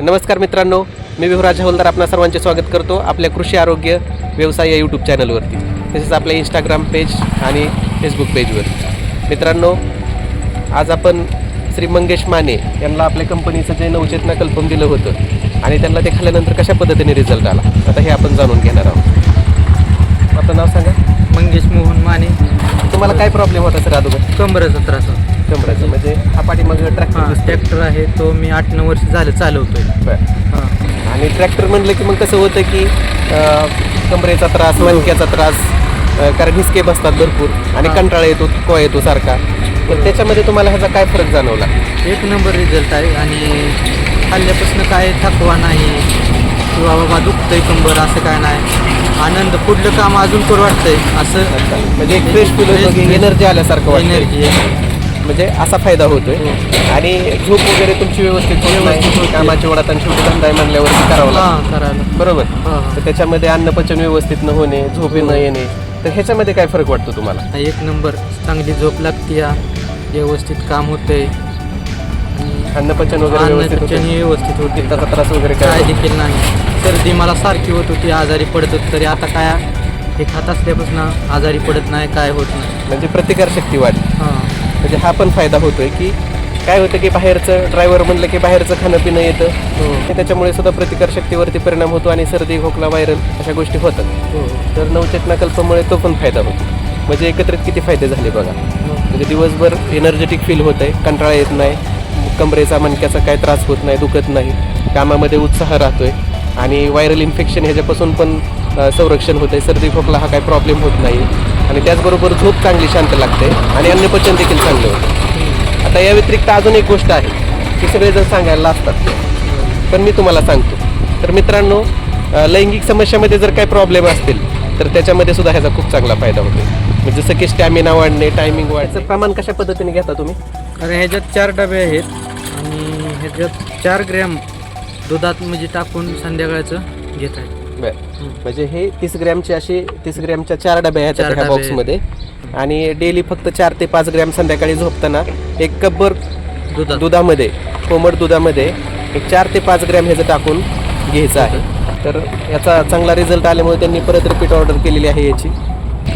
नमस्कार मित्रांनो मी विहुराज हवलदार आपणा सर्वांचे स्वागत करतो आपल्या कृषी आरोग्य व्यवसाय या यूट्यूब चॅनलवरती तसेच आपल्या इंस्टाग्राम पेज आणि फेसबुक पेजवर मित्रांनो आज आपण श्री मंगेश माने यांना आपल्या कंपनीचं जे नवचेतना कल्पम दिलं होतं आणि त्यांना ते खाल्ल्यानंतर कशा पद्धतीने रिझल्ट आला आता हे आपण जाणून घेणार आहोत. आपलं नाव सांगा. मंगेश मोहन माने. तुम्हाला काय प्रॉब्लेम होता सर अगोदर? कमरेचा त्रास होता. कमराचं म्हणजे हा पाठीमागं हा ट्रॅक्टर ट्रॅक्टर आहे तो मी आठ नऊ वर्ष झालं चालवतोय. हा. आणि ट्रॅक्टर म्हणलं की मग कसं होतं की अं, कमरेचा त्रास मणक्याचा त्रास अं, कारण हिसके बसतात भरपूर आणि हा. कंटाळा येतो थकवा येतो सारखा. तर त्याच्यामध्ये तुम्हाला ह्याचा काय फरक जाणवला? एक नंबर रिझल्ट आहे आणि खाल्ल्यापासून काय थकवा नाही किंवा बाबा दुखतंय कंबर असं काय नाही. आनंद पुढलं काम अजून करू वाटतंय असं. म्हणजे एक फ्रेश फील होतो की एनर्जी आल्यासारखं वाटतं एनर्जी म्हणजे असा फायदा होतोय. आणि झोप वगैरे तुमची व्यवस्थित होत नाही. होते. कामाची वडात आणि शेवटी धंदा आहे म्हणल्यावर करावं हा लागतं. करायला. बरोबर? हा, हा. तर त्याच्यामध्ये अन्नपचन व्यवस्थित न होणे झोपे न येणे तर ह्याच्यामध्ये काय फरक वाटतो तुम्हाला? हा, एक नंबर. चांगली झोप लागते या. व्यवस्थित काम होतंय. आणि अन्नपचन वगैरे व्यवस्थित होतं? ही व्यवस्थित होते. पित्ताचा त्रास वगैरे काय काय देखील नाही. सर्दी मला सारखी होत होती आजारी पडत होती तरी आता काय? हे खात असल्यापासून आजारी पडत नाही काय होत नाही. म्हणजे प्रतिकारशक्ती वाढली. हां. म्हणजे हा पण फायदा होतोय की काय होतं की बाहेरचं ड्रायव्हर म्हणलं की बाहेरचं खाणं पिणं येतं. हो त्याच्यामुळे सुद्धा प्रतिकारशक्तीवरती परिणाम होतो आणि सर्दी खोकला व्हायरल अशा गोष्टी होतात. हो तर नवचेतना कल्पामुळे तो पण फायदा होतो. म्हणजे एकत्रित किती फायदे झाले बघा. म्हणजे दिवसभर एनर्जेटिक फील होत आहे कंटाळा येत नाही कमरेचा मणक्याचा काय त्रास होत नाही दुखत नाही कामामध्ये उत्साह राहतोय. आणि व्हायरल इन्फेक्शन ह्याच्यापासून पण संरक्षण होतं आहे सर्दी खोकला हा काय प्रॉब्लेम होत नाही. आणि त्याचबरोबर झोप चांगली शांत लागते. आणि अन्नपचन देखील चांगलं होतं. आता या व्यतिरिक्त अजून एक गोष्ट आहे की सगळेजण सांगायला असतात पण मी तुम्हाला सांगतो. तर मित्रांनो लैंगिक समस्यामध्ये जर काही प्रॉब्लेम असतील तर त्याच्यामध्ये सुद्धा ह्याचा खूप चांगला फायदा होतो. म्हणजे जसं की स्टॅमिना वाढणे टायमिंग वाढण्याचं प्रमाण कशा पद्धतीने घेता तुम्ही? अरे ह्याच्यात चार डबे आहेत. आणि ह्याच्यात चार ग्रॅम दुधात म्हणजे टाकून संध्याकाळचं घेत आहे बरं. म्हणजे हे तीस ग्रॅमचे असे तीस ग्रॅमच्या चार डबे आहेत चार ह्या डबे. बॉक्समध्ये आणि डेली फक्त चार ते पाच ग्रॅम संध्याकाळी झोपताना एक कपभर दुधात. दुधामध्ये कोमट दुधामध्ये एक चार ते पाच ग्रॅम ह्याचं टाकून घ्यायचं आहे. तर याचा चांगला रिझल्ट आल्यामुळे त्यांनी परत रिपीट ऑर्डर केलेली आहे याची.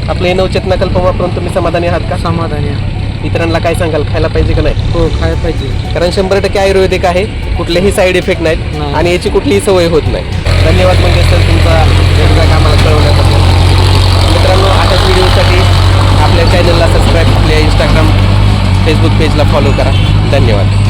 आपलं हे नवचेतना कल्प वापरून तुम्ही समाधानी आहात का? समाधानी आहे. इतरांना काय सांगाल खायला पाहिजे का नाही? हो खायला पाहिजे. कारण शंभर टक्के आयुर्वेदिक आहे कुठलेही साईड इफेक्ट नाहीत नाही. आणि याची कुठलीही सवय होत नाही. धन्यवाद म्हणजे सर तुमचा फीडबॅक आम्हाला कळवण्यासाठी मित्रांनो अशाच व्हिडिओसाठी आपल्या चॅनलला सबस्क्राईब आपल्या इंस्टाग्राम फेसबुक पेजला फॉलो करा. धन्यवाद.